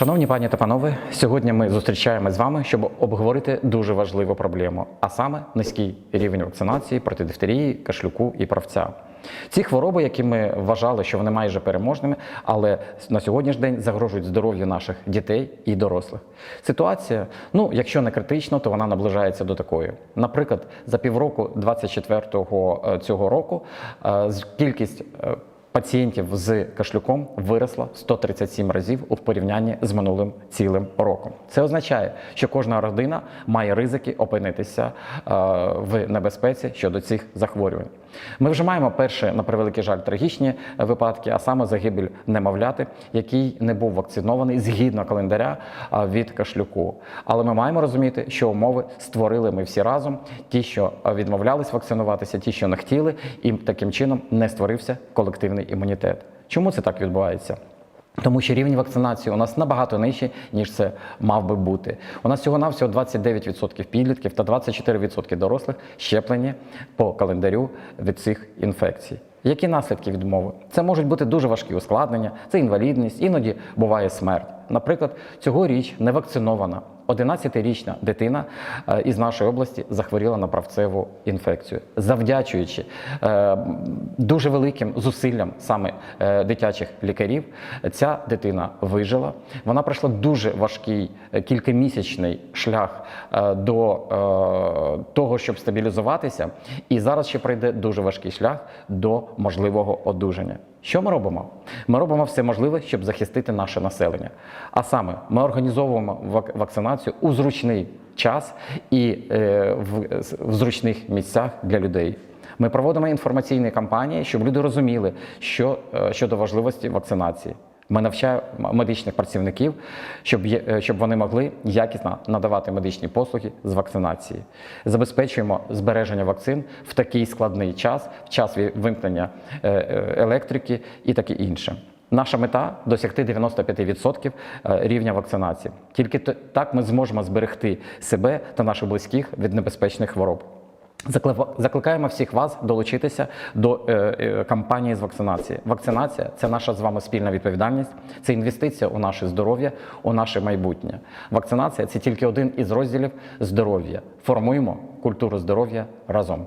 Шановні пані та панове, сьогодні ми зустрічаємося з вами, щоб обговорити дуже важливу проблему, а саме низький рівень вакцинації проти дифтерії, кашлюку і правця. Ці хвороби, які ми вважали, що вони майже переможними, але на сьогоднішній день загрожують здоров'ю наших дітей і дорослих. Ситуація, ну якщо не критично, то вона наближається до такої. Наприклад, за півроку 24-го е, цього року е, кількість е, пацієнтів з кашлюком виросла 137 разів у порівнянні з минулим цілим роком. Це означає, що кожна родина має ризики опинитися е, в небезпеці щодо цих захворювань. Ми вже маємо перші, на превеликий жаль, трагічні випадки, а саме загибель немовляти, який не був вакцинований згідно календаря від кашлюку. Але ми маємо розуміти, що умови створили ми всі разом. Ті, що відмовлялись вакцинуватися, ті, що не хотіли, і таким чином не створився колективний імунітет. Чому це так відбувається? Тому що рівень вакцинації у нас набагато нижчий, ніж це мав би бути. У нас всього-навсього 29% підлітків та 24% дорослих щеплені по календарю від цих інфекцій. Які наслідки відмови? Це можуть бути дуже важкі ускладнення, це інвалідність, іноді буває смерть. Наприклад, цьогоріч невакцинована 11-річна дитина е, із нашої області захворіла на правцеву інфекцію, завдячуючи е, дуже великим зусиллям саме е, дитячих лікарів. Ця дитина вижила. Вона пройшла дуже важкий кількомісячний шлях до того, щоб стабілізуватися, і зараз ще пройде дуже важкий шлях до можливого одужання. Що ми робимо? Ми робимо все можливе, щоб захистити наше населення. А саме, ми організовуємо вак- вакцинацію у зручний час і е, в, зручних місцях для людей. Ми проводимо інформаційні кампанії, щоб люди розуміли, що е, щодо важливості вакцинації. Ми навчаємо медичних працівників, щоб, е, щоб вони могли якісно надавати медичні послуги з вакцинації. Забезпечуємо збереження вакцин в такий складний час, в час вимкнення е, е, електрики і таке інше. Наша мета досягти 95% е, рівня вакцинації. Тільки так ми зможемо зберегти себе та наших близьких від небезпечних хвороб. Закликаємо всіх вас долучитися до е, е, кампанії з вакцинації. Вакцинація це наша з вами спільна відповідальність, це інвестиція у наше здоров'я, у наше майбутнє. Вакцинація це тільки один із розділів здоров'я. Формуємо культуру здоров'я разом.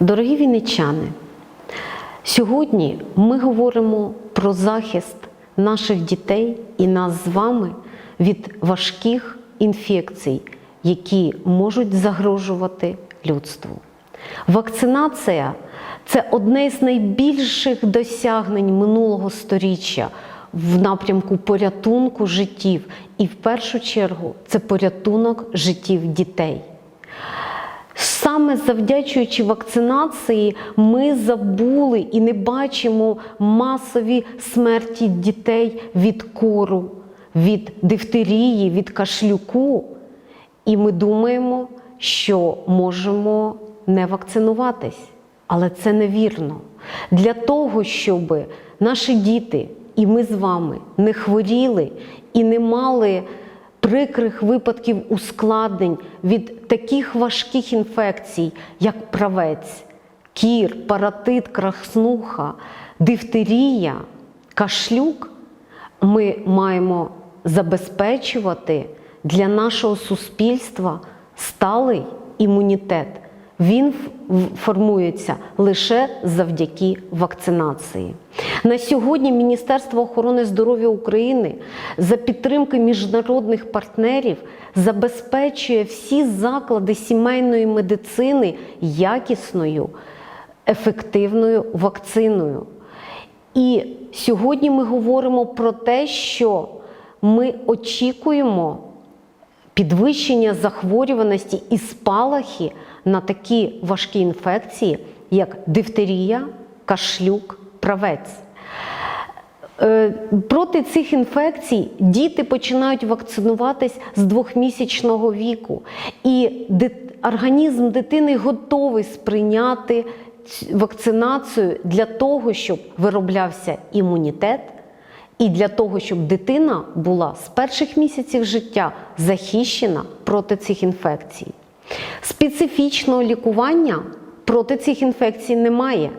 Дорогі вінничани, сьогодні ми говоримо про захист наших дітей і нас з вами від важких інфекцій, які можуть загрожувати людству. Вакцинація це одне з найбільших досягнень минулого сторіччя в напрямку порятунку життів, і в першу чергу це порятунок життів дітей. Саме завдячуючи вакцинації, ми забули і не бачимо масові смерті дітей від кору, від дифтерії, від кашлюку. І ми думаємо, що можемо не вакцинуватись. Але це невірно. Для того, щоб наші діти і ми з вами не хворіли і не мали прикрих випадків ускладнень від таких важких інфекцій, як правець, кір, паратит, краснуха, дифтерія, кашлюк, ми маємо забезпечувати для нашого суспільства сталий імунітет. Він формується лише завдяки вакцинації. На сьогодні Міністерство охорони здоров'я України за підтримки міжнародних партнерів забезпечує всі заклади сімейної медицини якісною, ефективною вакциною. І сьогодні ми говоримо про те, що ми очікуємо підвищення захворюваності і спалахи на такі важкі інфекції, як дифтерія, кашлюк, правець. Е, Проти цих інфекцій діти починають вакцинуватись з двохмісячного віку, і організм дитини готовий сприйняти вакцинацію для того, щоб вироблявся імунітет, і для того, щоб дитина була з перших місяців життя захищена проти цих інфекцій. Специфічного лікування проти цих інфекцій немає.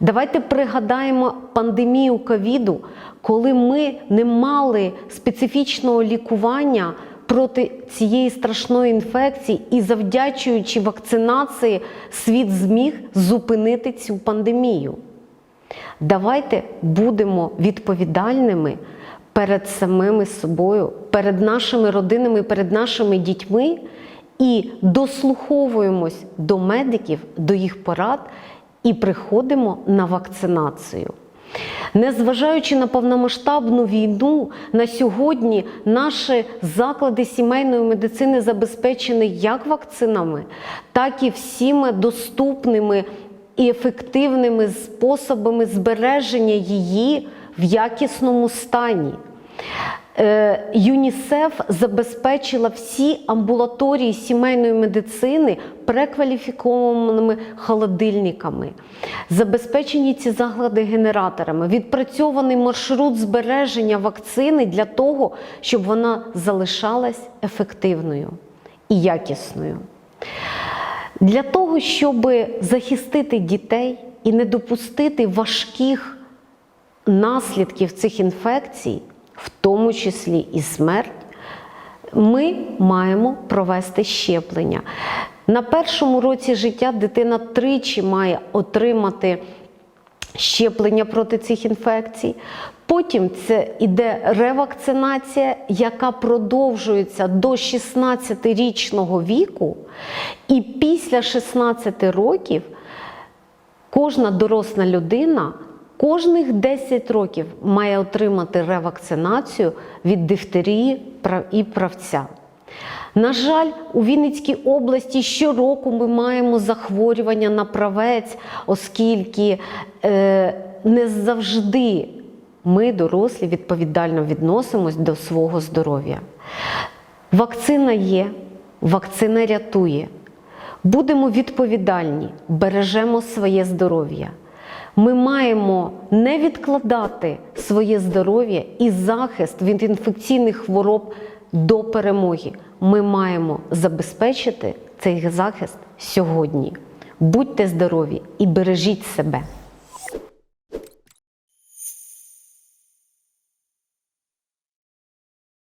Давайте пригадаємо пандемію ковіду, коли ми не мали специфічного лікування проти цієї страшної інфекції, і завдячуючи вакцинації, світ зміг зупинити цю пандемію. Давайте будемо відповідальними перед самими собою, перед нашими родинами, перед нашими дітьми і дослуховуємось до медиків, до їх порад і приходимо на вакцинацію. Незважаючи на повномасштабну війну, на сьогодні наші заклади сімейної медицини забезпечені як вакцинами, так і всіми доступними і ефективними способами збереження її в якісному стані. Е, ЮНІСЕФ забезпечила всі амбулаторії сімейної медицини прекваліфікованими холодильниками. Забезпечені ці заклади генераторами, відпрацьований маршрут збереження вакцини для того, щоб вона залишалась ефективною і якісною. Для того, щоб захистити дітей і не допустити важких наслідків цих інфекцій, в тому числі і смерть, ми маємо провести щеплення. На першому році життя дитина тричі має отримати щеплення проти цих інфекцій. Потім це іде ревакцинація, яка продовжується до 16-річного віку, і після 16 років кожна доросла людина кожних 10 років має отримати ревакцинацію від дифтерії і правця. На жаль, у Вінницькій області щороку ми маємо захворювання на правець, оскільки е, не завжди ми, дорослі, відповідально відносимось до свого здоров'я. Вакцина є, вакцина рятує. Будемо відповідальні, бережемо своє здоров'я. Ми маємо не відкладати своє здоров'я і захист від інфекційних хвороб до перемоги. Ми маємо забезпечити цей захист сьогодні. Будьте здорові і бережіть себе.